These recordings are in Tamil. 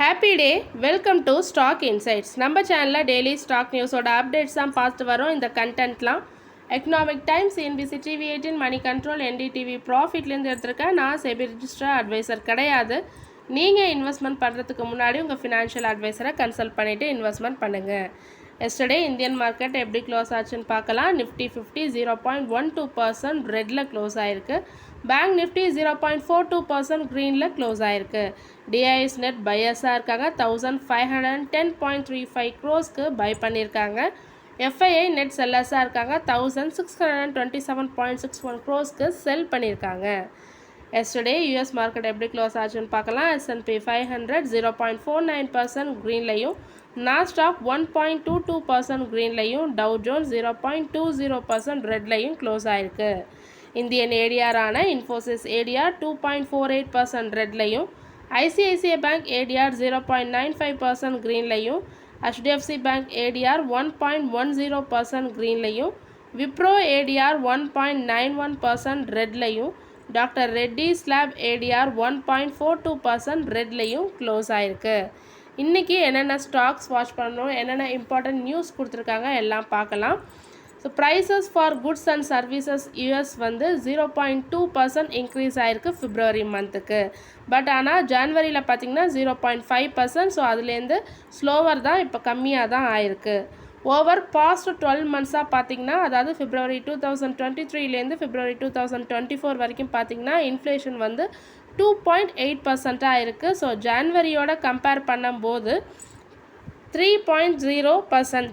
Happy day welcome to stock insights நம்ம சேனலில் டெய்லி ஸ்டாக் நியூஸோட அப்டேட்ஸ் தான் பார்த்துட்டு வரோம். இந்த கண்டென்ட்லாம் Economic Times NBC TV eighteen Moneycontrol NDTV ப்ராஃபிட்லேருந்து எடுத்திருக்கேன். நான் செபி ரிஜிஸ்டர் அட்வைசர் கிடையாது. நீங்கள் இன்வெஸ்ட்மெண்ட் பண்ணுறதுக்கு முன்னாடி உங்கள் ஃபினான்ஷியல் அட்வைசரை கன்சல்ட் பண்ணிவிட்டு இன்வெஸ்ட்மெண்ட் பண்ணுங்கள் எஸ்டர்டே இந்தியன் மார்க்கெட் எப்படி க்ளோஸ் ஆச்சுன்னு பார்க்கலாம். Nifty fifty zero point one two percent ரெட்டில் க்ளோஸ் ஆயிருக்கு. Bank Nifty zero point four two percent க்ரீனில் க்ளோஸ் ஆயிருக்கு. டிஐஎஸ் நெட் பையர்ஸாக இருக்காங்க. Thousand five hundred ten point three five க்ரோஸ்க்கு buy பண்ணியிருக்காங்க. எஃப்ஐஐ நெட் செல்லர்ஸாக இருக்காங்க. Thousand six hundred twenty seven point six one க்ரோஸ்க்கு sell பண்ணியிருக்காங்க. எஸ்டர்டே யூஎஸ் மார்க்கெட் எப்படி க்ளோஸ் ஆச்சுன்னு பார்க்கலாம். S and P five hundred zero point four nine percent க்ரீன்லையும் Nasdaq one point two two percent க்ரீன்லையும் Dow Jones zero point two zero percent ரெட்லையும் close ஆயிருக்கு. Indian ஏடிஆரான Infosys ADR two point four eight percent ரெட்லையும் ICICI bank ADR zero point nine five percent க்ரீன்லையும் HDFC bank ADR one point one zero percent க்ரீன்லையும் Wipro ADR one point nine one percent ரெட்லையும் doctor Reddy slab ADR one point four two percent ரெட்லையும் close ஆயிருக்கு. இன்றைக்கி என்னென்ன ஸ்டாக்ஸ் வாட்ச் பண்ணணும் என்னென்ன இம்பார்ட்டன்ட் நியூஸ் கொடுத்துருக்காங்க எல்லாம் பார்க்கலாம். So prices for goods and services US வந்து zero point two percent increase ஆகிருக்கு ஃபிப்ரவரி மந்த்துக்கு பட் ஆனால் ஜான்வரியில் பார்த்தீங்கன்னா zero point five percent so அதுலேருந்து ஸ்லோவர் தான் இப்போ கம்மியாக தான் ஆயிருக்கு. ஓவர் பாஸ்ட் டுவெல் மந்த்ஸாக பார்த்தீங்கன்னா அதாவது February two thousand twenty த்ரீலேருந்து February two thousand twenty four வரைக்கும் பார்த்தீங்கன்னா இன்ஃப்ளேஷன் வந்து டூ பாயிண்ட் எயிட் பர்சண்ட்டாக இருக்குது ஸோ ஜான்வரியோட கம்பேர் பண்ணும்போது த்ரீ பாயிண்ட் ஜீரோ பர்சன்ட்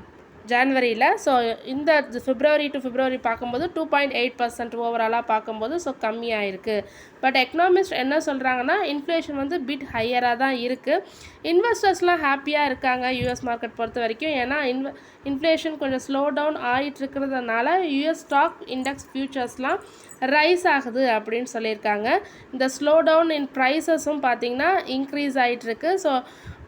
ஜான்வரியில். ஸோ இந்த பிப்ரவரி டு பிப்ரவரி பார்க்கும்போது டூ பாயிண்ட் எயிட் பர்சன்ட் ஓவராலாக பார்க்கும்போது ஸோ கம்மியாக இருக்குது பட் எக்கனாமிஸ்ட் என்ன சொல்கிறாங்கன்னா இன்ஃப்ளேஷன் வந்து பிட் ஹையராக தான் இருக்குது இன்வெஸ்டர்ஸ்லாம் ஹாப்பியாக இருக்காங்க யூஎஸ் மார்க்கெட் பொறுத்த வரைக்கும். ஏன்னா இன்வ இன்ஃப்ளேஷன் கொஞ்சம் ஸ்லோ டவுன் ஆகிட்டு இருக்கிறதுனால யூஎஸ் ஸ்டாக் இண்டெக்ஸ் ஃபியூச்சர்ஸ்லாம் ரைஸ் ஆகுது அப்படின்னு சொல்லியிருக்காங்க. இந்த ஸ்லோ டவுன் இன் ப்ரைஸஸும் பார்த்திங்கன்னா இன்க்ரீஸ் ஆகிட்டுருக்கு so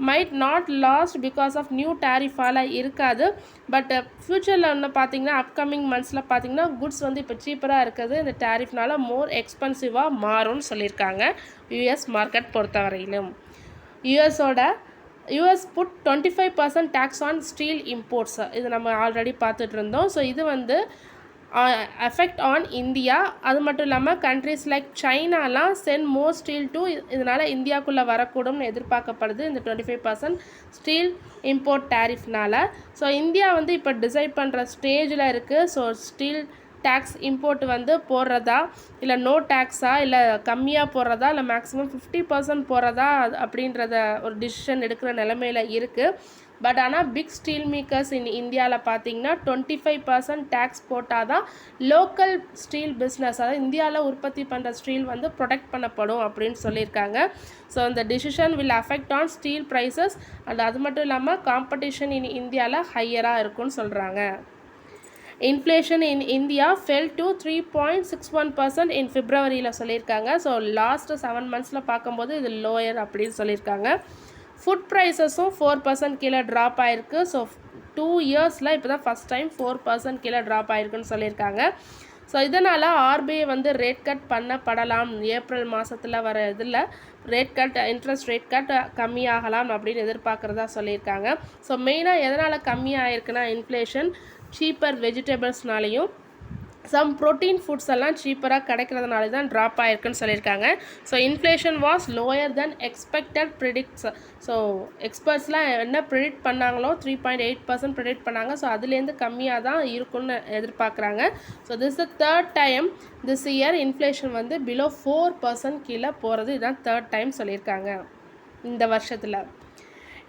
might not last because of new டேரிஃபால் இருக்காது. பட் ஃப்யூச்சரில் ஒன்று பார்த்தீங்கன்னா அப்கமிங் மந்த்ஸில் பார்த்தீங்கன்னா குட்ஸ் வந்து இப்போ சீப்பராக இருக்குது. இந்த டேரிஃப்னால மோர் எக்ஸ்பென்சிவாக மாறும்னு சொல்லியிருக்காங்க யூஎஸ் மார்க்கெட் பொறுத்தவரையிலும். யூஎஸோட US put twenty five percent tax on steel imports இது நம்ம ஆல்ரெடி பார்த்துட்டு இருந்தோம். ஸோ இது வந்து எஃபெக்ட் ஆன் இந்தியா. அது மட்டும் இல்லாமல் கண்ட்ரிஸ் லைக் சைனாலாம் சென்ட் மோர் ஸ்டீல் டு இதனால் இந்தியாவுக்குள்ளே வரக்கூடும்னு எதிர்பார்க்கப்படுது இந்த twenty five percent steel import டேரிஃப்னால் so India வந்து இப்போ டிசைட் பண்ணுற ஸ்டேஜில் இருக்குது ஸோ ஸ்டீல் டேக்ஸ் இம்போர்ட் வந்து போடுறதா? இல்லை நோ டேக்ஸா இல்லை கம்மியாக போடுறதா? இல்லை மேக்ஸிமம் ஃபிஃப்டி பர்சன்ட் போடுறதா? அப்படின்றத ஒரு டிசிஷன் எடுக்கிற நிலமையில் இருக்குது பட் ஆனால் பிக் ஸ்டீல் மேக்கர்ஸ் இன் இந்தியாவில் பார்த்தீங்கன்னா டுவெண்ட்டி ஃபைவ் பர்சன்ட் டேக்ஸ் போட்டால் தான் லோக்கல் ஸ்டீல் பிஸ்னஸ் அதாவது இந்தியாவில் உற்பத்தி பண்ணுற ஸ்டீல் வந்து ப்ரொடெக்ட் பண்ணப்படும் அப்படின்னு சொல்லியிருக்காங்க. ஸோ இந்த decision will affect on steel prices and அது மட்டும் இல்லாமல் காம்படிஷன் இன் இந்தியாவில் ஹையராக இருக்கும்னு சொல்கிறாங்க inflation in India fell to three point six one percent in ஃபிப்ரவரியில் சொல்லியிருக்காங்க. ஸோ லாஸ்ட்டு செவன் மந்த்ஸில் பார்க்கும்போது இது லோயர் அப்படின்னு சொல்லியிருக்காங்க. ஃபுட் ப்ரைஸஸும் ஃபோர் பர்சன்ட் கீழே ட்ராப் ஆகிருக்கு ஸோ டூ இயர்ஸில் இப்போ தான் ஃபஸ்ட் டைம் ஃபோர் பர்சன்ட் கீழே ட்ராப் ஆகிருக்குன்னு சொல்லியிருக்காங்க. ஸோ இதனால் ஆர்பிஐ வந்து ரேட் கட் பண்ணப்படலாம். ஏப்ரல் மாதத்தில் வர இதில் rate cut interest rate cut கம்மியாகலாம் அப்படின்னு எதிர்பார்க்குறதா சொல்லியிருக்காங்க. ஸோ மெயினாக எதனால் கம்மியாகிருக்குன்னா இன்ஃப்ளேஷன் சீப்பர் வெஜிடபிள்ஸ்னாலையும் சம் ப்ரோட்டீன் ஃபுட்ஸ் எல்லாம் சீப்பராக கிடைக்கிறதுனால தான் ட்ராப் ஆகிருக்குன்னு சொல்லியிருக்காங்க. So inflation was lower than expected predicts so எக்ஸ்பர்ட்ஸ்லாம் என்ன ப்ரிடிக்ட் பண்ணாங்களோ three point eight percent predict பண்ணாங்க. ஸோ அதுலேருந்து கம்மியாக தான் இருக்கும்னு எதிர்பார்க்குறாங்க. So this the third time this year inflation வந்து பிலோ ஃபோர் பர்சன்ட் கீழே போகிறது இதுதான் தேர்ட் டைம் சொல்லியிருக்காங்க இந்த வருஷத்தில்.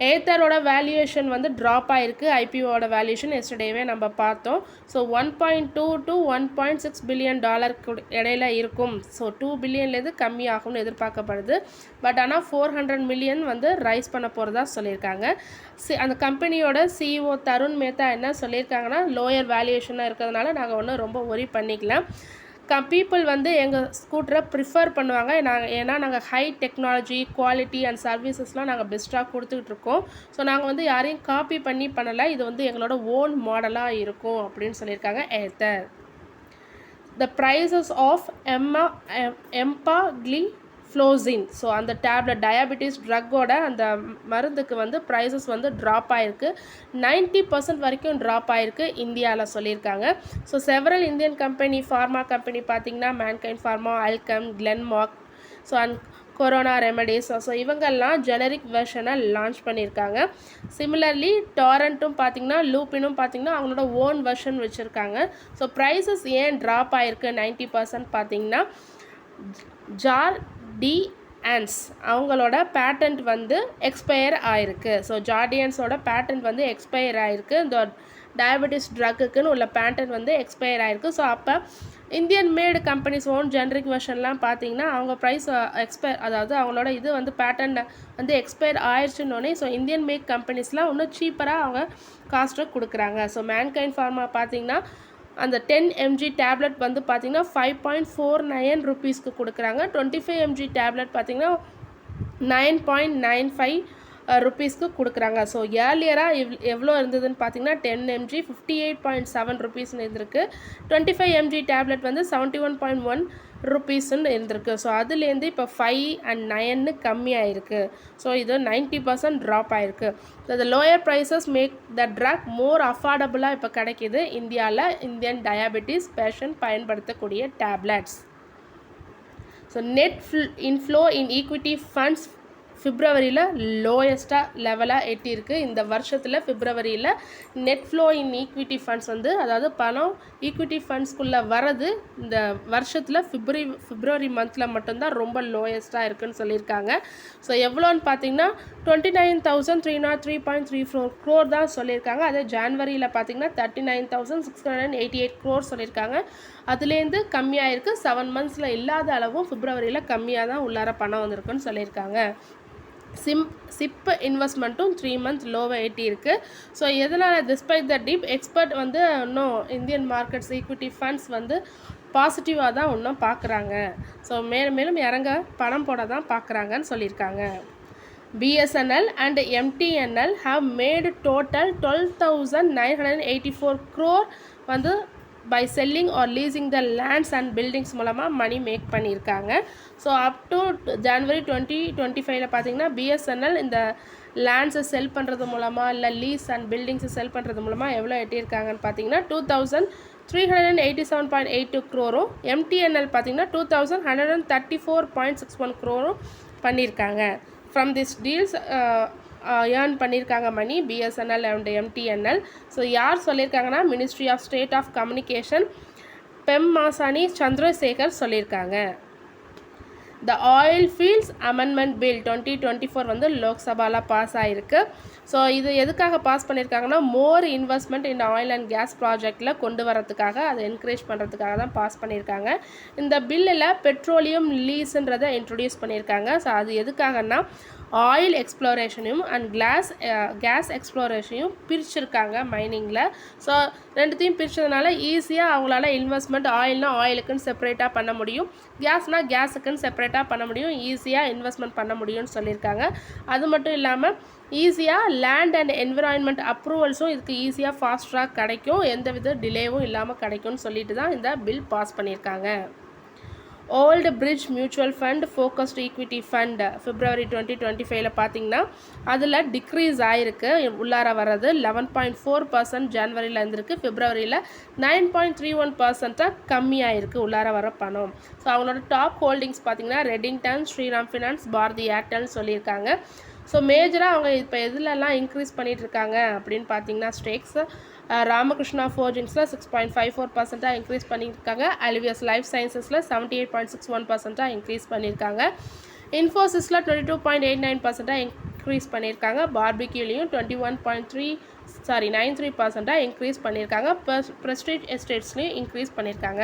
ஏத்தரோட வேல்யூவேஷன் வந்து ட்ராப் ஆகிருக்கு ஐபிஓட வேல்யூஷன் எஸ்டர்டேவே நம்ம பார்த்தோம். So one point two to one point six billion டாலருக்கு இடையில இருக்கும். ஸோ டூ பில்லியன்லேருந்து கம்மியாகும்னு எதிர்பார்க்கப்படுது. பட் ஆனால் ஃபோர் ஹண்ட்ரட் மில்லியன் வந்து ரைஸ் பண்ண போகிறதா சொல்லியிருக்காங்க. சி அந்த கம்பெனியோட சிஇஓ தருண் மேத்தா என்ன சொல்லியிருக்காங்கன்னா லோயர் வேல்யூவேஷனாக இருக்கிறதுனால நாங்கள் ஒன்றும் ரொம்ப ஒரி பண்ணிக்கலாம் க பீப்புள் வந்து எங்கள் ஸ்கூட்டரை ப்ரிஃபர் பண்ணுவாங்க. நாங்கள் ஏன்னா நாங்கள் ஹை டெக்னாலஜி குவாலிட்டி அண்ட் சர்வீசஸ்லாம் நாங்கள் பெஸ்ட்டாக கொடுத்துட்ருக்கோம் ஸோ நாங்கள் வந்து யாரையும் காப்பி பண்ணி பண்ணலை. இது வந்து எங்களோட ஓன் மாடலாக இருக்கும் அப்படின்னு சொல்லியிருக்காங்க ஏத்தர் த ப்ரைஸஸ் ஆஃப் எம்மா எம்பா க்ளி ஃப்ளோசின் ஸோ அந்த டேப்லெட் டயபெட்டிஸ் ட்ரக்கோட அந்த மருந்துக்கு வந்து ப்ரைஸஸ் வந்து ட்ராப் ஆயிருக்கு. 90% பர்சன்ட் வரைக்கும் ட்ராப் ஆயிருக்கு இந்தியாவில் சொல்லியிருக்காங்க. So several Indian company pharma company பார்த்திங்கன்னா Mankind pharma Alkem Glenmark so and Corona remedies so இவங்கெல்லாம் ஜெனரிக் வெர்ஷனை லான்ச் பண்ணியிருக்காங்க. சிமிலர்லி டாரண்ட்டும் பார்த்தீங்கன்னா லூப்பினும் பார்த்தீங்கன்னா அவங்களோட ஓன் வெர்ஷன் வச்சுருக்காங்க. ஸோ ப்ரைஸஸ் ஏன் ட்ராப் ஆயிருக்கு 90% பர்சன்ட் பார்த்திங்கன்னா ஜார் டி ஆன்ஸ் அவங்களோட பேட்டன்ட் வந்து எக்ஸ்பயர் ஆயிருக்கு. ஸோ ஜார்டியன்ஸோட பேட்டன்ட் வந்து எக்ஸ்பயர் ஆயிருக்கு. இந்த டயபெட்டிஸ் ட்ரக்குக்குன்னு உள்ள பேட்டன்ட் வந்து எக்ஸ்பயர் ஆயிருக்கு. ஸோ அப்போ Indian made companies own generic வெர்ஷன்லாம் பார்த்தீங்கன்னா அவங்க ப்ரைஸ் எக்ஸ்பயர் அதாவது அவங்களோட இது வந்து பேட்டர்ன் வந்து எக்ஸ்பயர் ஆயிடுச்சுன்னொடனே ஸோ இந்தியன் மேக் கம்பெனிஸ்லாம் இன்னும் சீப்பராக அவங்க காஸ்ட்டை கொடுக்குறாங்க. ஸோ மேன்கைன் ஃபார்மா பார்த்தீங்கன்னா அந்த டென் எம்ஜி டேப்லெட் வந்து பார்த்திங்கன்னா ஃபைவ் பாயிண்ட் ஃபோர் நைன் ருபீஸ்க்கு கொடுக்குறாங்க. டுவெண்ட்டி ஃபைவ் எம்ஜி டேப்லெட் பார்த்தீங்கன்னா நைன் பாயிண்ட் நைன் ஃபைவ் ருபீஸ்க்கு கொடுக்குறாங்க. ஸோ ஏர்லியராக எவ் எவ்வளோ இருந்ததுன்னு பார்த்தீங்கன்னா ten MG fifty eight point seven ருபீஸ்னு இருந்திருக்கு. டுவெண்ட்டி ஃபைவ் எம்ஜி டேப்லெட் வந்து செவன்ட்டி ஒன் பாயிண்ட் ஒன் ருபீஸ்ன்னு இருந்திருக்கு. ஸோ அதுலேருந்து இப்போ ஃபைவ் அண்ட் நைன்னு கம்மியாயிருக்கு. ஸோ இது நைன்ட்டி பர்சன்ட் ட்ராப் ஆயிருக்கு. The lower prices make the drug more அஃபார்டபுளாக இப்போ கிடைக்கிது. இந்தியாவில் இந்தியன் டயபெட்டிஸ் பேஷண்ட் பயன்படுத்தக்கூடிய tablets so net inflow in equity funds ஃபிப்ரவரியில் லோயஸ்ட்டாக லெவலாக எட்டியிருக்கு. இந்த வருஷத்தில் பிப்ரவரியில் net flow in equity funds வந்து அதாவது பணம் ஈக்விட்டி ஃபண்ட்ஸ்குள்ளே வரது இந்த வருஷத்தில் பிப்ரவரி பிப்ரவரி மந்தில் மட்டும்தான் ரொம்ப லோயஸ்ட்டாக இருக்குன்னு சொல்லியிருக்காங்க. ஸோ எவ்வளோன்னு பார்த்தீங்கன்னா twenty nine thousand three nought three point three four crore தான் சொல்லியிருக்காங்க. அதே ஜான்வரியில் பார்த்தீங்கன்னா thirty nine thousand six hundred eighty eight crore சொல்லியிருக்காங்க. அதுலேருந்து கம்மியாக இருக்குது செவன் மந்த்ஸில் இல்லாத அளவும் பிப்ரவரியில் கம்மியாக தான் உள்ளார பணம் வந்திருக்குன்னு சொல்லியிருக்காங்க. சிம் சிப் இன்வெஸ்ட்மெண்ட்டும் த்ரீ மந்த் லோவை எட்டி இருக்குது ஸோ எதனால் டிஸ்பைட் த டீப் எக்ஸ்பர்ட் வந்து இன்னும் இந்தியன் மார்க்கெட்ஸ் ஈக்விட்டி ஃபண்ட்ஸ் வந்து பாசிட்டிவாக தான் இன்னும் பார்க்குறாங்க ஸோ மேலும் மேலும் இறங்க பணம் போட தான் பார்க்குறாங்கன்னு சொல்லியிருக்காங்க. BSNL and MTNL have made total twelve thousand nine hundred eighty four crore வந்து by selling or leasing the lands and buildings மூலமாக மணி மேக் பண்ணியிருக்காங்க. So up to January twenty twenty ஃபைவ்ல பார்த்தீங்கன்னா பிஎஸ்என்எல் இந்த லேண்ட்ஸை செல் பண்ணுறது மூலமாக இல்லை லீஸ் அண்ட் பில்டிங்ஸை செல் பண்ணுறது மூலமாக எவ்வளோ எட்டியிருக்காங்கன்னு பார்த்தீங்கன்னா two thousand three hundred and eighty seven point eight two க்ரோரும் MTNL பார்த்தீங்கன்னா two thousand hundred and thirty four point six one க்ரோரும் பண்ணியிருக்காங்க ஃப்ரம் திஸ் டீல்ஸ் ஏர்ன் பண்ணியிருக்காங்க money BSNL and MTNL so யார் சொல்லியிருக்காங்கன்னா ministry of state of communication Pemmasani Chandrasekhar சொல்லியிருக்காங்க the oil fields amendment bill twenty twenty four வந்து லோக்சபாவில் பாஸ் ஆகிருக்கு ஸோ இது எதுக்காக பாஸ் பண்ணியிருக்காங்கன்னா more investment in oil and gas ப்ராஜெக்டில் கொண்டு வரதுக்காக அதை என்கரேஜ் பண்ணுறதுக்காக தான் பாஸ் பண்ணியிருக்காங்க இந்த பில்லில் பெட்ரோலியம் லீஸுன்றதை இன்ட்ரடியூஸ் பண்ணியிருக்காங்க ஸோ அது எதுக்காகன்னா ஆயில் எக்ஸ்ப்ளோரேஷனையும் அண்ட் கிளாஸ் கேஸ் எக்ஸ்ப்ளோரேஷனையும் பிரிச்சிருக்காங்க மைனிங்கில் ஸோ ரெண்டுத்தையும் பிரித்ததுனால ஈஸியாக அவங்களால இன்வெஸ்ட்மெண்ட் ஆயில்னா ஆயிலுக்குன்னு செப்பரேட்டாக பண்ண முடியும். கேஸ்னால் கேஸுக்குன்னு செப்பரேட்டாக பண்ண முடியும். ஈஸியாக இன்வெஸ்ட்மெண்ட் பண்ண முடியும்னு சொல்லியிருக்காங்க. அது மட்டும் இல்லாமல் ஈஸியாக லேண்ட் அண்ட் என்விரான்மெண்ட் அப்ரூவல்ஸும் இதுக்கு ஈஸியாக ஃபாஸ்ட் ட்ராக் கிடைக்கும். எந்தவித டிலேவும் இல்லாமல் கிடைக்கும்னு சொல்லிட்டு தான் இந்த பில் பாஸ் பண்ணியிருக்காங்க. Old Bridge mutual fund focused equity fund February twenty twenty ஃபைவ்ல பார்த்தீங்கன்னா அதில் டிக்ரீஸ் ஆயிருக்கு. உள்ளார வர்றது லெவன் பாயிண்ட் ஃபோர் பர்சன்ட் ஜான்வரியில் இருந்திருக்கு. ஃபிப்ரவரியில் நைன் பாயிண்ட் த்ரீ ஒன் பர்சன்ட்டாக கம்மியாயிருக்கு உள்ளார வர பணம். ஸோ அவங்களோட டாப் ஹோல்டிங்ஸ் பார்த்தீங்கன்னா ரெட்டிங்டன் ஸ்ரீராம் ஃபினான்ஸ் பாரதி ஏர்டெல்னு சொல்லியிருக்காங்க. ஸோ மேஜராக அவங்க இப்போ எதுலலாம் இன்க்ரீஸ் பண்ணிகிட்ருக்காங்க இருக்காங்க அப்படின்னு பார்த்தீங்கன்னா ஸ்டேக்ஸ் ராமகிருஷ்ணா ஃபோர்ஜின்ஸில் சிக்ஸ் பாயிண்ட் ஃபைவ் ஃபோர் பர்சென்ட்டாக இன்க்ரீஸ் பண்ணியிருக்காங்க. Alivus life சயின்சஸில் seventy eight point six one பர்சென்ட்டாக increase பண்ணியிருக்காங்க. இன்ஃபோசிஸில் twenty two point eight nine பர்சென்ட்டாக increase பண்ணியிருக்காங்க. பார்பிக்யூலையும் twenty one point three sorry nine three பர்சென்ட்டாக increase பண்ணியிருக்காங்க. ப்ளஸ் ப்ரெஸ்டீஜ் எஸ்டேட்ஸ்லையும் இன்க்ரீஸ் பண்ணியிருக்காங்க.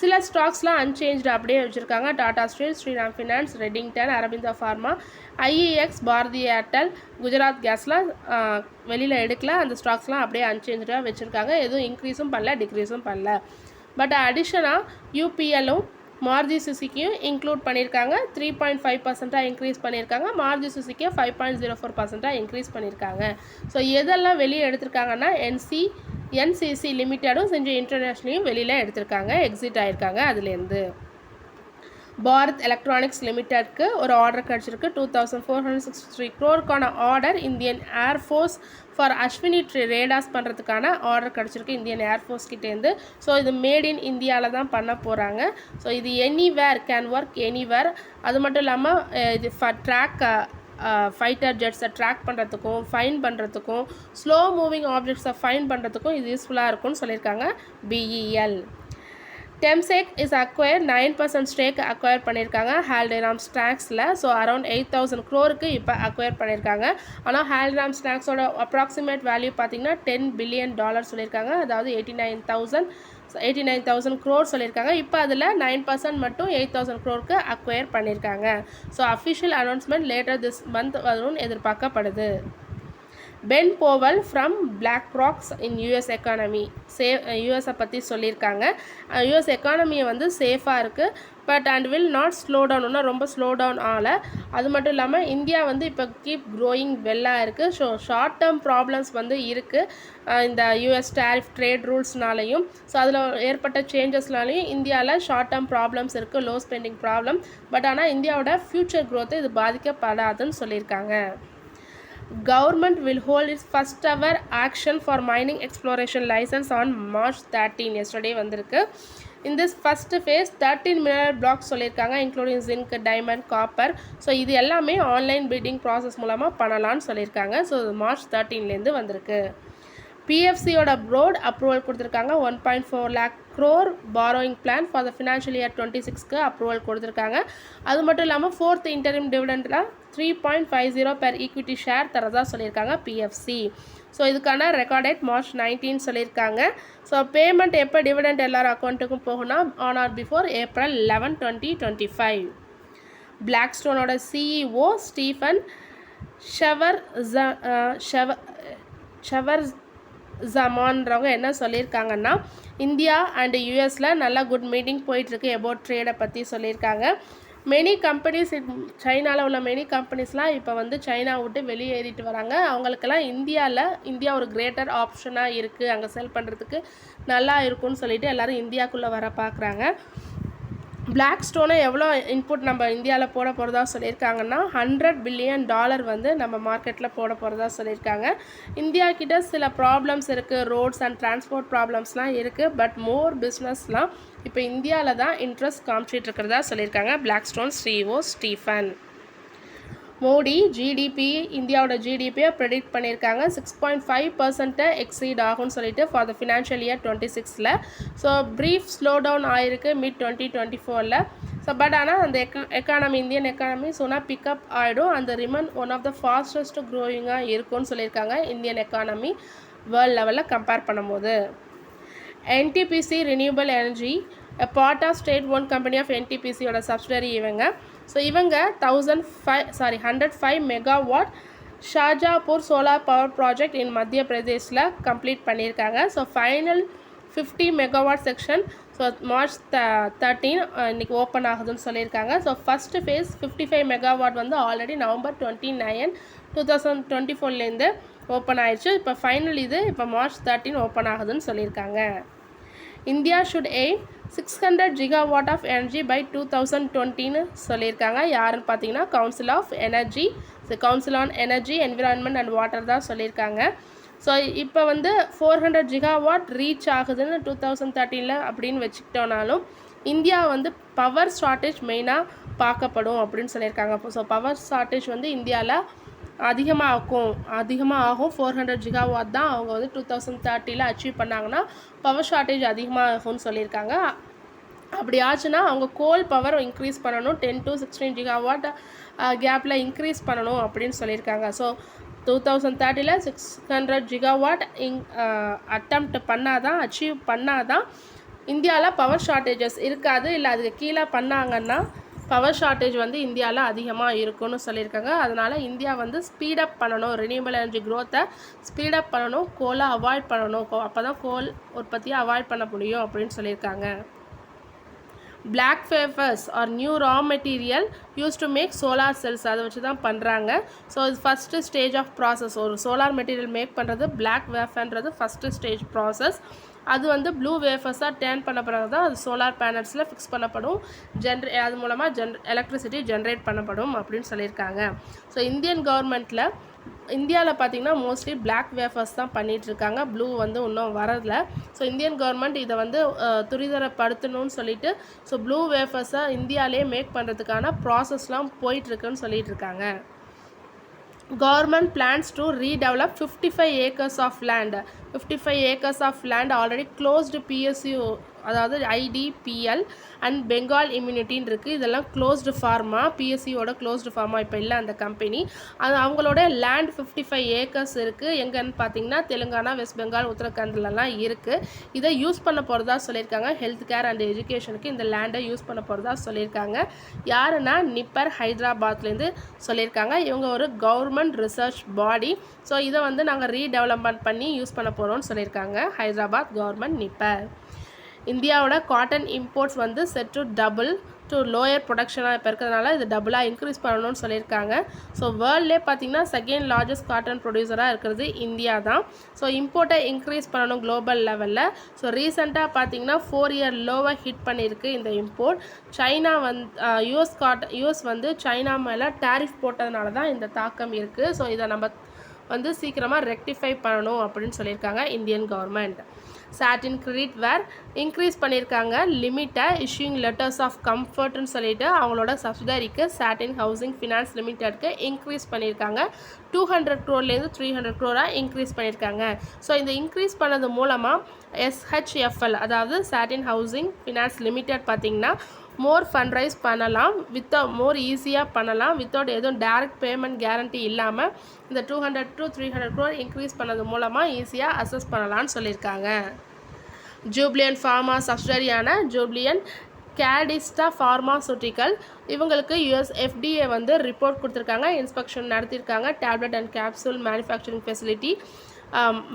சில ஸ்டாக்ஸ்லாம் அன்சேஞ்ச்டு அப்படியே வச்சுருக்காங்க. Tata steel Shriram finance Redington Aurobindo pharma IEX Bharti Airtel Gujarat கேஸ்லாம் வெளியில் எடுக்கல. அந்த ஸ்டாக்ஸ்லாம் அப்படியே அன்சேஞ்சாக வச்சுருக்காங்க. எதுவும் இன்க்ரீஸும் பண்ணல டிக்ரீஸும் பண்ணல. பட் அடிஷனாக யூபிஎல்லும் மாருதி சுசுக்கியும் இன்க்ளூட் பண்ணியிருக்காங்க. த்ரீ பாயிண்ட் ஃபைவ் பர்சென்ட்டாக இன்க்ரீஸ் பண்ணியிருக்காங்க. மாருதி சுசுக்கியை ஃபைவ் பாயிண்ட் ஜீரோ ஃபோர் பர்சென்ட்டாக இன்க்ரீஸ் பண்ணியிருக்காங்க. ஸோ எதெல்லாம் வெளியே எடுத்திருக்காங்கன்னா என்சி என்சிசி லிமிட்டடும் செஞ்சு இன்டர்நேஷ்னலையும் வெளியில் எடுத்திருக்காங்க எக்ஸிட் ஆயிருக்காங்க அதுலேருந்து. பாரத் எலக்ட்ரானிக்ஸ் லிமிட்டெட்க்கு ஒரு ஆர்டர் கிடச்சிருக்கு two thousand four hundred sixty three க்ரோருக்கான order Indian air force for Ashwini tree radars பண்ணுறதுக்கான ஆர்டர் கிடச்சிருக்கு இந்தியன் ஏர்ஃபோர்ஸ் கிட்டேருந்து ஸோ இது மேட் இன் இந்தியாவில் தான் பண்ண போகிறாங்க ஸோ இது எனிவேர் கேன் ஒர்க் எனிவேர் அது மட்டும் இல்லாமல் இது ஃபார் ட்ராக் ஃபைட்டர் ஜெட்ஸை ட்ராக் பண்ணுறதுக்கும் ஃபைன் பண்ணுறதுக்கும் ஸ்லோ மூவிங் ஆப்ஜெக்ட்ஸை ஃபைன் பண்ணுறதுக்கும் இது யூஸ்ஃபுல்லாக இருக்கும்னு சொல்லியிருக்காங்க BEL Temasek is acquire nine percent stake acquire பண்ணியிருக்காங்க. ஹால்டிராம் ஸ்நாக்ஸில் ஸோ அரௌண்ட் எயிட் தௌசண்ட் க்ரோருக்கு இப்போ அக்வயர் பண்ணியிருக்காங்க. ஆனால் ஹால்டிராம் ஸ்நாக்ஸோட அப்ராக்சிமேட் வேல்யூ பார்த்தீங்கன்னா டென் பில்லியன் டாலர் சொல்லியிருக்காங்க. அதாவது eighty nine thousand eighty nine thousand crore சொல்லியிருக்காங்க. இப்போ அதில் நைன் பர்சன்ட் மட்டும் எயிட் தௌசண்ட் க்ரோருக்கு அக்வயர் பண்ணியிருக்காங்க. So official announcement later this month வரும்னு எதிர்பார்க்கப்படுது. Ben Powell from Black Rock's in US economy say யூஎஸை பற்றி சொல்லியிருக்காங்க. Uh, யூஎஸ் எக்கானமியை வந்து சேஃபாக இருக்குது but and will not slow டவுன்னா ரொம்ப ஸ்லோ டவுன் ஆகலை. அது மட்டும் இல்லாமல் இந்தியா வந்து இப்போ கீப் க்ரோயிங் வெல்லாக இருக்குது ஸோ ஷார்ட் டேர்ம் ப்ராப்ளம்ஸ் வந்து இருக்குது uh, இந்த யூஎஸ் டேரிஃப் ட்ரேட் ரூல்ஸ்னாலையும் ஸோ அதில் ஏற்பட்ட சேஞ்சஸ்னாலையும் இந்தியாவில் ஷார்ட் டேர்ம் ப்ராப்ளம்ஸ் இருக்குது லோ ஸ்பெண்டிங் ப்ராப்ளம் பட் ஆனால் இந்தியாவோட ஃப்யூச்சர் க்ரோத்தை இது பாதிக்கப்படாதுன்னு சொல்லியிருக்காங்க. Government will hold its first ever action for mining exploration license on March 13 yesterday வந்திருக்கு இந்த this phase thirteen mineral blocks சொல்லியிருக்காங்க including zinc diamond copper so இது எல்லாமே ஆன்லைன் பீட்டிங் ப்ராசஸ் மூலமாக பண்ணலான்னு சொல்லியிருக்காங்க ஸோ மார்ச் தேர்ட்டீன்லேருந்து வந்திருக்கு பிஎஃப்சியோட ப்ரோட் அப்ரூவல் கொடுத்துருக்காங்க. One point four lakh crore borrowing plan for the financial year twenty சிக்ஸ்க்கு approval கொடுத்துருக்காங்க. அது மட்டும் இல்லாமல் fourth interim டிவிடெண்டில் three point five zero per equity share தரதா சொல்லியிருக்காங்க பிஎஃப்சி ஸோ இதுக்கான ரெக்கார்ட் டேட் மார்ச் நைன்டீன் சொல்லியிருக்காங்க. ஸோ பேமெண்ட் எப்போ டிவிடெண்ட் எல்லார் அக்கௌண்ட்டுக்கும் போகும்னா on or before April eleven twenty twenty five black ஸ்டோனோட சிஇஓ ஸ்டீஃபன் ஷவர் ஷவர் ஷவர் ஜமான்றவங்க என்ன சொல்லியிருக்காங்கன்னா இந்தியா அண்ட் யூஎஸில் நல்லா குட் மீட்டிங் போயிட்டுருக்கு எபோட் ட்ரேடை பற்றி சொல்லியிருக்காங்க. மெனி கம்பெனிஸ் சைனாவில் உள்ள மெனி கம்பெனிஸ்லாம் இப்போ வந்து சைனா விட்டு வெளியேறிட்டு வராங்க. அவங்களுக்கெல்லாம் இந்தியாவில் இந்தியா ஒரு கிரேட்டர் ஆப்ஷனாக இருக்குது அங்கே செல் பண்ணுறதுக்கு நல்லா இருக்கும்னு சொல்லிட்டு எல்லோரும் இந்தியாவுக்குள்ளே வர பார்க்குறாங்க பிளாக் ஸ்டோனை எவ்வளோ இன்புட் நம்ம இந்தியாவில் போட போகிறதா சொல்லியிருக்காங்கன்னா ஹண்ட்ரட் பில்லியன் டாலர் வந்து நம்ம மார்க்கெட்டில் போட போகிறதா சொல்லியிருக்காங்க. இந்தியா கிட்ட சில ப்ராப்ளம்ஸ் இருக்குது ரோட்ஸ் அண்ட் டிரான்ஸ்போர்ட் ப்ராப்ளம்ஸ்லாம் இருக்குது பட் மோர் பிஸ்னஸ்லாம் இப்போ இந்தியாவில் தான் இன்ட்ரெஸ்ட் காமிச்சிட்டு இருக்கிறதா சொல்லியிருக்காங்க Blackstone CEO Stephen Modi GDP இந்தியாவோட ஜிடிபியை ப்ரெடிக்ட் பண்ணியிருக்காங்க. சிக்ஸ் பாயிண்ட் ஃபைவ் பர்சன்ட்டை எக்ஸீட் ஆகும்னு சொல்லிட்டு for the financial year twenty சிக்ஸில் ஸோ ப்ரீஃப் ஸ்லோ டவுன் ஆயிருக்கு மிட் டுவெண்ட்டி டுவெண்ட்டி ஃபோரில் ஸோ பட் ஆனால் அந்த எக்க எக்கானமி இந்தியன் எக்கானமி சொன்னால் பிக்கப் ஆகிடும் அந்த remain one of the fastest க்ரோயிங்காக இருக்கும்னு சொல்லியிருக்காங்க இந்தியன் எக்கானமி வேர்ல்ட் லெவலில் கம்பேர் பண்ணும்போது. NTPC renewal energy part of state one company of என்டிபிசியோட subsidiary இவங்க. ஸோ இவங்க thousand five sorry hundred five megawatt Shajapur solar power project in மத்திய பிரதேஷில் கம்ப்ளீட் பண்ணியிருக்காங்க. So final fifty megawatt section so March the thirteen இன்றைக்கி ஓப்பன் ஆகுதுன்னு சொல்லியிருக்காங்க. So first phase fifty five megawatt வந்து already November twenty nine two thousand twenty ஃபோர்லேருந்து open ஆயிடுச்சு இப்போ ஃபைனல் இது இப்போ மார்ச் தேர்ட்டின் ஓப்பன் ஆகுதுன்னு சொல்லியிருக்காங்க. India should aim six hundred gigawatt of energy by two thousand டுவெண்ட்டின்னு சொல்லியிருக்காங்க. யாருன்னு பார்த்தீங்கன்னா council of energy council on energy environment and water தான் சொல்லியிருக்காங்க. ஸோ இப்போ வந்து ஃபோர் ஹண்ட்ரட் ஜிகாவாட் ரீச் ஆகுதுன்னு டூ தௌசண்ட் தேர்ட்டீனில் அப்படின்னு வச்சுக்கிட்டோனாலும் இந்தியா வந்து பவர் ஷார்ட்டேஜ் மெயினாக பார்க்கப்படும் அப்படின்னு சொல்லியிருக்காங்க. ஸோ பவர் ஷார்ட்டேஜ் வந்து இந்தியாவில் அதிகமாகும் அதிகமாக ஆகும் ஃபோர் ஹண்ட்ரட் ஜிகாவாட் தான் அவங்க வந்து டூ தௌசண்ட் தேர்ட்டியில் அச்சீவ் பண்ணாங்கன்னா பவர் ஷார்ட்டேஜ் அதிகமாகும்னு சொல்லியிருக்காங்க. அப்படி ஆச்சுன்னா அவங்க கோல் பவர் இன்க்ரீஸ் பண்ணணும். டென் டு சிக்ஸ்டீன் ஜிகாவாட் கேப்பில் இன்க்ரீஸ் பண்ணணும் அப்படின்னு சொல்லியிருக்காங்க. ஸோ டூ தௌசண்ட் தேர்ட்டியில் சிக்ஸ் ஹண்ட்ரட் ஜிகாவாட் இங் அட்டம்ப்ட் பண்ணாதான் அச்சீவ் பண்ணால் தான் இந்தியாவில் பவர் ஷார்ட்டேஜஸ் இருக்காது. இல்லை அதுக்கு கீழே பண்ணாங்கன்னா பவர் ஷார்ட்டேஜ் வந்து இந்தியாவில் அதிகமாக இருக்குன்னு சொல்லியிருக்காங்க. அதனால் இந்தியா வந்து ஸ்பீடப் பண்ணணும். ரினியூவல் எனர்ஜி க்ரோத்தை ஸ்பீடப் பண்ணணும். கோலை அவாய்ட் பண்ணணும். அப்போ தான் கோல் உற்பத்தியை அவாய்ட் பண்ண முடியும் அப்படின்னு சொல்லியிருக்காங்க. Black wafers are new raw material use to make solar cells அதை வச்சு தான் பண்ணுறாங்க ஸோ இது ஃபஸ்ட்டு ஸ்டேஜ் ஆஃப் ப்ராசஸ் ஒரு சோலார் மெட்டீரியல் மேக் பண்ணுறது பிளாக் வேஃபன்றது ஃபஸ்ட்டு ஸ்டேஜ் ப்ராசஸ் அது வந்து ப்ளூ வேஃபர்ஸாக டேர்ன் பண்ண பிறகு தான் அது சோலார் பேனல்ஸில் ஃபிக்ஸ் பண்ணப்படும். ஜென்ரே அது மூலமாக ஜென் எலக்ட்ரிசிட்டி ஜென்ரேட் பண்ணப்படும் அப்படின்னு சொல்லியிருக்காங்க. ஸோ இந்தியன் கவர்மெண்ட்டில் இந்தியாவில் பார்த்தீங்கன்னா மோஸ்ட்லி பிளாக் வேஃபர்ஸ் தான் பண்ணிகிட்ருக்காங்க இருக்காங்க. ப்ளூ வந்து இன்னும் வரதில்ல ஸோ இந்தியன் கவர்மெண்ட் இதை வந்து துரிதரப்படுத்தணும்னு சொல்லிட்டு ஸோ ப்ளூ வேஃபர்ஸை இந்தியாவிலே மேக் பண்ணுறதுக்கான ப்ராசஸ்லாம் போயிட்டுருக்குன்னு சொல்லிகிட்டு இருக்காங்க. Government plans to redevelop 55 acres of land. 55 acres of land already closed PSU அதாவது ஐடிபிஎல் அண்ட் பெங்கால் இம்யூனிட்டின்னு இருக்குது இதெல்லாம் க்ளோஸ்டு ஃபார்மா பிஎஸ்சியோட க்ளோஸ்டு ஃபார்மா இப்போ இல்லை அந்த கம்பெனி அது அவங்களோட லேண்ட் ஃபிஃப்டி ஃபைவ் ஏக்கர்ஸ் இருக்குது எங்கன்னு பார்த்தீங்கன்னா தெலுங்கானா வெஸ்ட் பெங்கால் உத்தரகாண்ட்லலாம் இருக்குது இதை யூஸ் பண்ண போகிறதா சொல்லியிருக்காங்க. ஹெல்த் கேர் அண்ட் எஜுகேஷனுக்கு இந்த லேண்டை யூஸ் பண்ண போகிறதா சொல்லியிருக்காங்க. யாருன்னா நிப்பர் ஹைதராபாத்லேருந்து சொல்லியிருக்காங்க. இவங்க ஒரு கவர்மெண்ட் ரிசர்ச் பாடி ஸோ இதை வந்து நாங்கள் ரீடெவலப்மெண்ட் பண்ணி யூஸ் பண்ண போகிறோம்னு சொல்லியிருக்காங்க. Hyderabad government NIPER. இந்தியாவோட காட்டன் இம்போர்ட்ஸ் வந்து set to double to lower ப்ரொடக்ஷனாக இப்போ இருக்கிறதுனால இது டபுளாக இன்க்ரீஸ் பண்ணணும்னு சொல்லியிருக்காங்க. ஸோ வேர்ல்ட்லே பார்த்தீங்கன்னா செகண்ட் லார்ஜஸ்ட் காட்டன் ப்ரொடியூசராக இருக்கிறது இந்தியா தான். ஸோ இம்போர்ட்டை இன்க்ரீஸ் பண்ணணும் குளோபல் லெவலில் ஸோ ரீசெண்டாக பார்த்தீங்கன்னா ஃபோர் இயர் லோவை ஹிட் பண்ணியிருக்கு இந்த இம்போர்ட் சைனா வந் யூஎஸ் காட் யூஎஸ் வந்து சைனா மேலே டேரிஃப் போட்டதுனால தான் இந்த தாக்கம் இருக்குது ஸோ இதை நம்ம வந்து சீக்கிரமாக ரெக்டிஃபை பண்ணணும் அப்படின்னு சொல்லியிருக்காங்க Indian government Satin Creditcare increase பண்ணியிருக்காங்க லிமிட்டை இஷ்யூங் லெட்டர்ஸ் ஆஃப் கம்ஃபர்ட்னு சொல்லிட்டு அவங்களோட சப்சிடரிக்கு சாட்டின் ஹவுசிங் ஃபினான்ஸ் லிமிட்டெடுக்கு இன்க்ரீஸ் பண்ணியிருக்காங்க. டூ ஹண்ட்ரட் க்ரோர்லேருந்து த்ரீ ஹண்ட்ரட் க்ரோராக இன்க்ரீஸ் பண்ணியிருக்காங்க. ஸோ இந்த இன்க்ரீஸ் பண்ணது மூலமாக எஸ்ஹெச்எஃப்எல் அதாவது சாட்டின் ஹவுசிங் ஃபினான்ஸ் லிமிடெட் பார்த்திங்கன்னா மோர் ஃபண்ட்ரைஸ் பண்ணலாம். வித் மோர் ஈஸியாக பண்ணலாம். வித்தவுட் எதுவும் டேரக்ட் பேமெண்ட் கேரண்டி இல்லாமல் இந்த two hundred to three hundred crore increase பண்ணது மூலமாக ஈஸியாக அசஸ் பண்ணலான்னு சொல்லியிருக்காங்க. ஜூப்ளியன் ஃபார்மா சப்சிடரியான ஜூப்ளியன் கேடிஸ்டா ஃபார்மாசூட்டிக்கல் இவங்களுக்கு யூஎஸ் எஃப்டிஏ வந்து ரிப்போர்ட் கொடுத்துருக்காங்க. இன்ஸ்பெக்ஷன் நடத்தியிருக்காங்க. Tablet and capsule manufacturing facility.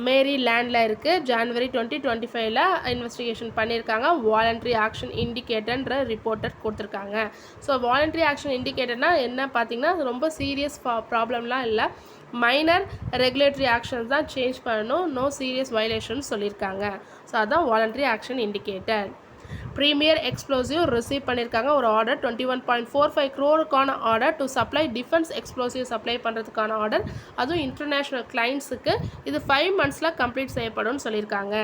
மேரி லேண்டில் இருக்குது ஜான்வரி டுவெண்ட்டி டுவெண்ட்டி ஃபைவ்ல இன்வெஸ்டிகேஷன் பண்ணியிருக்காங்க. வாலண்ட்ரி ஆக்ஷன் இண்டிகேட்டர்ன்ற ரிப்போர்ட்டர் கொடுத்துருக்காங்க. ஸோ வாலண்ட்ரி ஆக்ஷன் இண்டிகேட்டர்னால் என்ன பார்த்தீங்கன்னா ரொம்ப சீரியஸ் ப்ராப்ளம்லாம் இல்லை. மைனர் ரெகுலேட்டரி ஆக்ஷன்ஸ் தான் சேஞ்ச் பண்ணணும். நோ சீரியஸ் வயலேஷன் சொல்லியிருக்காங்க. ஸோ அதான் voluntary action indicator Premier explosive receive பண்ணியிருக்காங்க ஒரு order twenty one point four five க்ரோருக்கான order to supply defence explosive supply பண்ணுறதுக்கான ஆர்டர் அதுவும் இன்டர்நேஷ்னல் கிளைண்ட்ஸுக்கு இது ஃபைவ் மந்த்ஸில் கம்ப்ளீட் செய்யப்படும்னு சொல்லியிருக்காங்க.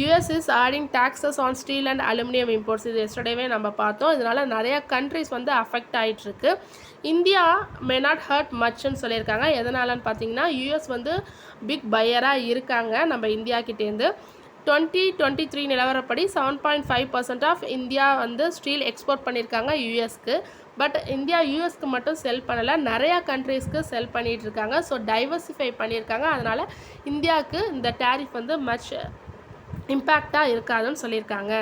US is adding taxes on steel and aluminium imports இது எஸ்டர்டேவே நம்ம பார்த்தோம். இதனால் நிறையா கண்ட்ரிஸ் வந்து அஃபெக்ட் ஆகிட்டுருக்கு இந்தியா மே நாட் ஹர்ட் மச்னு சொல்லியிருக்காங்க. எதனாலன்னு பார்த்தீங்கன்னா யூஎஸ் வந்து பிக் பையராக இருக்காங்க நம்ம இந்தியா கிட்டேருந்து டுவெண்ட்டி டுவெண்ட்டி த்ரீ நிலவரப்படி seven point five percent of India வந்து ஸ்டீல் எக்ஸ்போர்ட் பண்ணியிருக்காங்க யூஎஸ்க்கு பட் இந்தியா யூஎஸ்க்கு மட்டும் செல் பண்ணலை. நிறையா கண்ட்ரீஸ்க்கு செல் பண்ணிகிட்டு இருக்காங்க ஸோ டைவர்சிஃபை பண்ணியிருக்காங்க. அதனால் இந்தியாவுக்கு இந்த டேரிஃப் வந்து மச் இம்பேக்டாக இருக்காதுன்னு சொல்லியிருக்காங்க.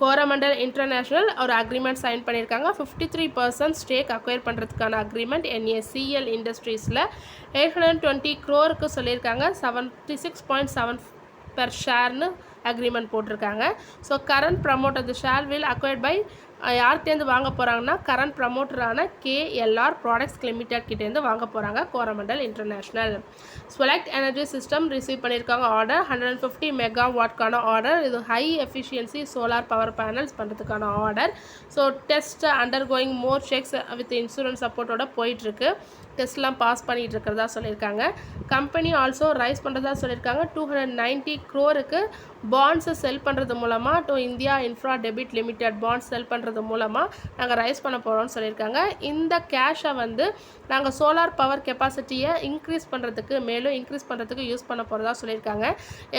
கோரமண்டல் இன்டர்நேஷ்னல் ஒரு அக்ரிமெண்ட் சைன் பண்ணியிருக்காங்க. Fifty three percent stake acquire பண்ணுறதுக்கான அக்ரிமெண்ட் என்ஏசிஎல் இண்டஸ்ட்ரீஸில் எயிட் ஹண்ட்ரட் டுவெண்ட்டி க்ரோருக்கு சொல்லியிருக்காங்க. Seventy six point seven per ஷேர்னு agreement போட்டிருக்காங்க. So current promoter the share will acquired by யார்கிட்டேருந்து வாங்க போகிறாங்கன்னா கரண்ட் ப்ரமோட்டரான கேஎல்ஆர் ப்ராடக்ட்ஸ் லிமிடெட் கிட்டேருந்து வாங்க போகிறாங்க Coromandel International Swelect energy system receive பண்ணியிருக்காங்க order hundred and fifty mega வாட்க்கான order இது high efficiency solar power panels பண்ணுறதுக்கான order so test undergoing more checks with insurance சப்போர்ட்டோட போயிட்டுருக்கு. டெஸ்ட்லாம் பாஸ் பண்ணிகிட்டு இருக்கிறதா சொல்லியிருக்காங்க. கம்பெனி ஆல்சோ ரைஸ் பண்ணுறதா சொல்லியிருக்காங்க. டூ ஹண்ட்ரட் நைன்ட்டி க்ரோருக்கு பாண்ட்ஸை செல் பண்ணுறது மூலமாக டு இந்தியா இன்ஃப்ரா டெபிட் லிமிடெட் பாண்ட்ஸ் செல் பண்ணுறது மூலமாக நாங்கள் ரைஸ் பண்ண போகிறோம்னு சொல்லியிருக்காங்க. இந்த கேஷை வந்து நாங்கள் சோலார் பவர் கெப்பாசிட்டியை இன்க்ரீஸ் பண்ணுறதுக்கு மேலும் இன்க்ரீஸ் பண்ணுறதுக்கு யூஸ் பண்ண போகிறதா சொல்லியிருக்காங்க.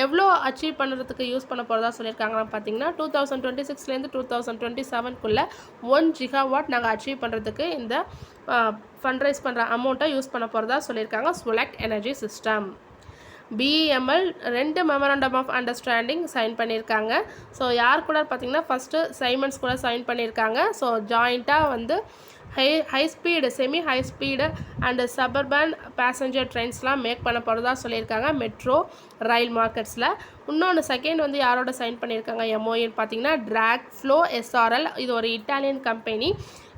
எவ்வளோ அச்சீவ் பண்ணுறதுக்கு யூஸ் பண்ண போகிறதா சொல்லியிருக்காங்கன்னு பார்த்தீங்கன்னா டூ தௌசண்ட் டுவெண்ட்டி சிக்ஸ்லேருந்து டூ தௌசண்ட் டுவெண்ட்டி செவனுக்குள்ளே ஒன் ஜிகாவாட் நாங்கள் அச்சீவ் பண்ணுறதுக்கு இந்த ஃபண்ட்ரைஸ் பண்ணுற அமௌண்ட்டை யூஸ் பண்ண போகிறதா சொல்லியிருக்காங்க ஸ்வெலக்ட் எனர்ஜி சிஸ்டம் பிஇஎம்எல் ரெண்டு மெமரண்டம் ஆஃப் அண்டர்ஸ்டாண்டிங் சைன் பண்ணியிருக்காங்க. ஸோ யார் கூட பார்த்தீங்கன்னா ஃபஸ்ட்டு சைமன்ஸ் கூட சைன் பண்ணியிருக்காங்க. ஸோ ஜாயிண்ட்டாக வந்து high high speed semi high speed and suburban passenger ட்ரெயின்ஸ்லாம் make பண்ண போகிறதா சொல்லியிருக்காங்க மெட்ரோ ரயில் மார்க்கெட்ஸில் இன்னொன்று செகண்ட் வந்து யாரோட சைன் பண்ணியிருக்காங்க எம்ஓஏன்னு பார்த்தீங்கன்னா ட்ராக் ஃப்ளோ எஸ்ஆர்எல் இது ஒரு இட்டாலியன் கம்பெனி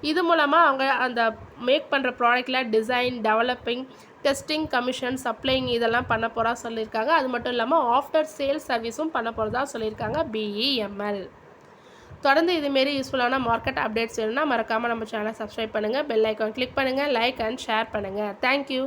இது மூலமாக அவங்க அந்த மேக் பண்ணுற ப்ராடக்டில் design developing testing commission supplying இதெல்லாம் பண்ண போகிறா சொல்லியிருக்காங்க. அது மட்டும் இல்லாமல் ஆஃப்டர் சேல்ஸ் சர்வீஸும் பண்ண போகிறதா சொல்லியிருக்காங்க பிஇஎம்எல் தொடர்ந்து இதுமாரி யூஸ்ஃபுல்லான மார்க்கெட் அப்டேட்ஸ் வேணும்னா மறக்காமல் நம்ம சேனலை சப்ஸ்கிரைப் பண்ணுங்கள் பெல் ஐக்கான் கிளிக் பண்ணுங்கள் லைக் அண்ட் ஷேர் பண்ணுங்கள் தேங்க்யூ